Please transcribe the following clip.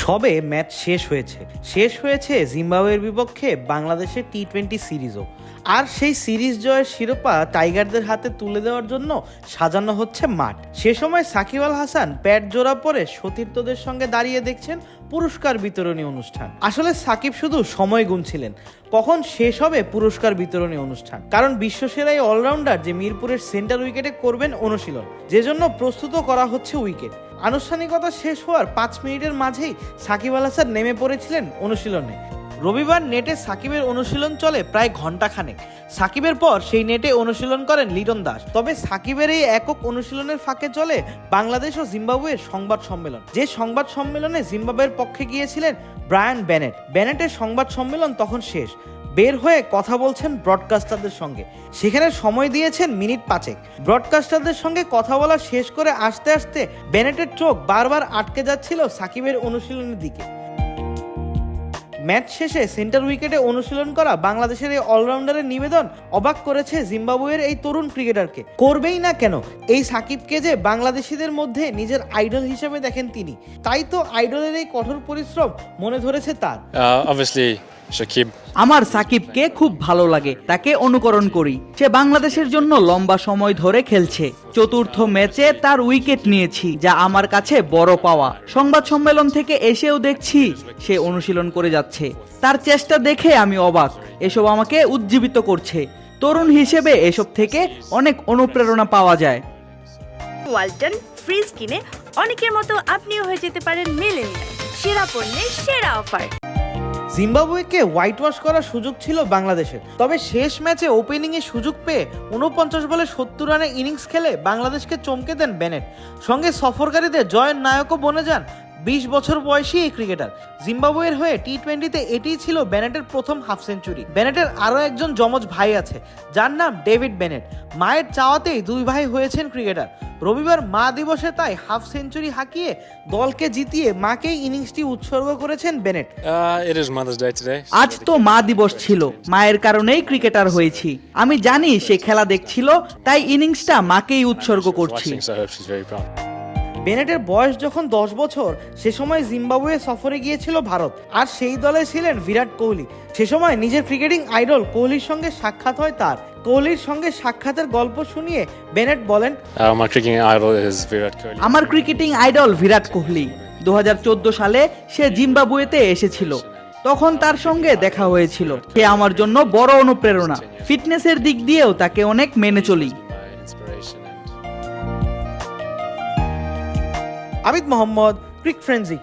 সবে ম্যাচ শেষ হয়েছে। শেষ হয়েছে জিম্বাবুয়ের বিপক্ষে বাংলাদেশের টি টোয়েন্টি সিরিজও। আর সেই সিরিজ জয়ের শিরোপা টাইগারদের হাতে তুলে দেওয়ার জন্য সাজানো হচ্ছে মাঠ। সে সময় সাকিব আল হাসান প্যাট জোড়া পরে সতীর্থদের সঙ্গে দাঁড়িয়ে দেখছেন পুরস্কার বিতরণী অনুষ্ঠান। আসলে সাকিব শুধু সময় গুনছিলেন। কখন শেষ হবে পুরস্কার বিতরণী অনুষ্ঠান? কারণ বিশ্বসেরা এই অলরাউন্ডার যে মিরপুরের সেন্টার উইকেটে করবেন অনুশীলন। যে জন্য প্রস্তুত করা হচ্ছে উইকেট। আনুষ্ঠানিকতা শেষ হওয়ার পাঁচ মিনিটের মাঝেই সাকিব আল হাসান নেমে পড়েছিলেন অনুশীলনে। রবিবার নেটে সাকিবের অনুশীলন চলে প্রায় ঘন্টাখানেক সাকিবের পর সেই নেটে অনুশীলন করেন লিটন দাস। তবে সাকিবের এই একক অনুশীলনের ফাঁকে চলে বাংলাদেশ ও জিম্বাবুয়ের সংবাদ সম্মেলন। যে সংবাদ সম্মেলনে জিম্বাবুয়ের পক্ষে গিয়েছিলেন ব্রায়ান ব্যানেট ব্যানেটের সংবাদ সম্মেলন তখন শেষ। বের হয়ে কথা বলছেন ব্রডকাস্টারদের সঙ্গে। সেখানে সময় দিয়েছেন মিনিট পাঁচেক। ব্রডকাস্টারদের সঙ্গে কথা বলা শেষ করে আসতে আসতে বেনেটের চোখ বারবার আটকে যাচ্ছিল সাকিবের অনুশীলনের দিকে। ম্যাচ শেষে সেন্টার উইকেটে অনুশীলন করা বাংলাদেশের এই অলরাউন্ডারের নিবেদন অবাক করেছে জিম্বাবুয়ের এই তরুণ ক্রিকেটারকে করবেই না কেন এই সাকিবকে যে বাংলাদেশিদের মধ্যে নিজের আইডল হিসেবে দেখেন তিনি তাই তো আইডলের এই কঠোর পরিশ্রম মনে ধরেছে তার অবভিয়াসলি obviously, Shakib. আমার সাকিবকে খুব ভালো লাগে, তাকে অনুকরণ করি। সে বাংলাদেশের জন্য লম্বা সময় ধরে খেলছে। চতুর্থ ম্যাচে তার উইকেট নিয়েছি, যা আমার কাছে বড় পাওয়া। সংবাদ সম্মেলন থেকে এসেও দেখছি, সে অনুশীলন করে যাচ্ছে। তার চেষ্টা দেখে আমি অবাক, এসব আমাকে উজ্জীবিত করছে। তরুণ হিসেবে এসব থেকে অনেক অনুপ্রেরণা পাওয়া যায়। ওয়ালটন ফ্রিজ কিনে অনেকের মতো আপনিও হয়ে যেতে পারেন মেলেনিয়া সেরা পণ্যের সেরা অফার। জিম্বাবুয়েকে হোয়াইট ওয়াশ করার সুযোগ ছিল বাংলাদেশের। তবে শেষ ম্যাচে ওপেনিং এ সুযোগ পেয়ে উনপঞ্চাশ বলে সত্তর রানের ইনিংস খেলে বাংলাদেশকে চমকে দেন বেনেট সঙ্গে সফরকারীদের জয়ের নায়কও বনে যান বিশ বছর বয়সী এই ক্রিকেটার। জিম্বাবুয়ের হয়ে টি টোয়েন্টিতে এটিই ছিল বেনেটের প্রথম হাফ সেঞ্চুরি। বেনেটের আরও একজন যমজ ভাই আছে যার নাম ডেভিড বেনেট মায়ের চাওয়াতেই দুই ভাই হয়েছেন ক্রিকেটার। রবিবার মা দিবসে তাই হাফ সেঞ্চুরি হাঁকিয়ে দলকে জিতিয়ে মাকেই ইনিংসটি উৎসর্গ করেছেন Bennett it is Mother's Day today. আজ তো মা দিবস ছিল মায়ের কারণেই ক্রিকেটার হয়েছি। আমি জানি সে খেলা দেখছিল তাই ইনিংসটা মাকেই উৎসর্গ করছি। বেনেটের বয়স যখন দশ বছর সে সময় জিম্বাবুয়ে সফরে গিয়েছিল ভারত। আর সেই দলে ছিলেন বিরাট কোহলি। সে সময় নিজের ক্রিকেটিং আইডল কোহলির সঙ্গে সাক্ষাৎ হয় তার। কোহলির সঙ্গে সাক্ষাতের গল্প শুনিয়ে বেনেট বলেন আমার ক্রিকেটিং আইডল বিরাট কোহলি। দু হাজার চোদ্দ সালে সে জিম্বাবুয়েতে এসেছিল। তখন তার সঙ্গে দেখা হয়েছিল। সে আমার জন্য বড় অনুপ্রেরণা। ফিটনেসের দিক দিয়েও তাকে অনেক মেনে চলি। আবিদ মোহাম্মদ ক্রিক ফ্রেন্সি